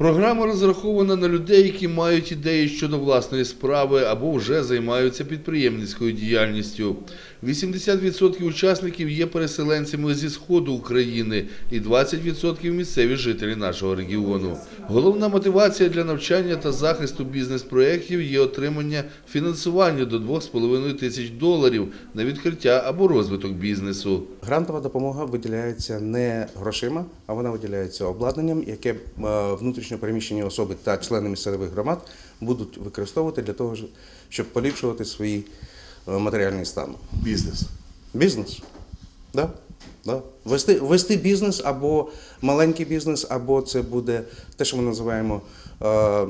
Програма розрахована на людей, які мають ідеї щодо власної справи або вже займаються підприємницькою діяльністю. 80% учасників є переселенцями зі сходу України і 20% місцеві жителі нашого регіону. Головна мотивація для навчання та захисту бізнес-проєктів є отримання фінансування до 2,5 тисяч доларів на відкриття або розвиток бізнесу. Грантова допомога виділяється не грошима, а вона виділяється обладнанням, яке е, внутрішньо переміщені особи та члени місцевих громад будуть використовувати для того, щоб поліпшувати свій матеріальні матеріальний стан. Бізнес. Бізнес. Да? Да. Вести, вести бізнес або маленький бізнес, або це буде те, що ми називаємо е,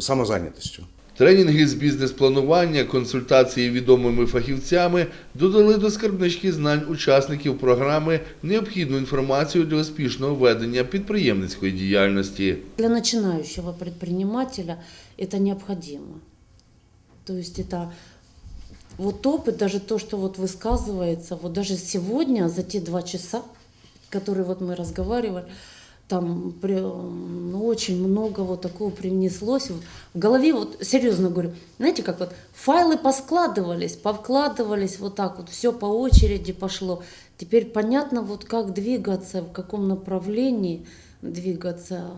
самозайнятістю. Тренінги з бізнес-планування, консультації відомими фахівцями додали до скарбнички знань учасників програми необхідну інформацію для успішного ведення підприємницької діяльності. Для начинающего предпринимателя это необходимо. То есть это вот опыт, даже то, что вот высказывается, вот даже сегодня за те два часа, которые вот мы разговаривали, там при- ну, очень много вот такого привнеслось. В голове, вот серьезно говорю, знаете, как вот файлы поскладывались, повкладывались вот так вот, все по очереди пошло. Теперь понятно, вот как двигаться, в каком направлении двигаться.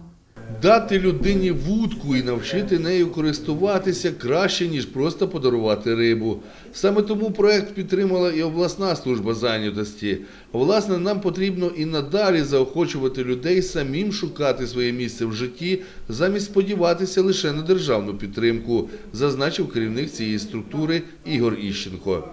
Дати людині вудку і навчити нею користуватися краще, ніж просто подарувати рибу. Саме тому проект підтримала і обласна служба зайнятості. Власне, нам потрібно і надалі заохочувати людей самим шукати своє місце в житті, замість сподіватися лише на державну підтримку, зазначив керівник цієї структури Ігор Іщенко.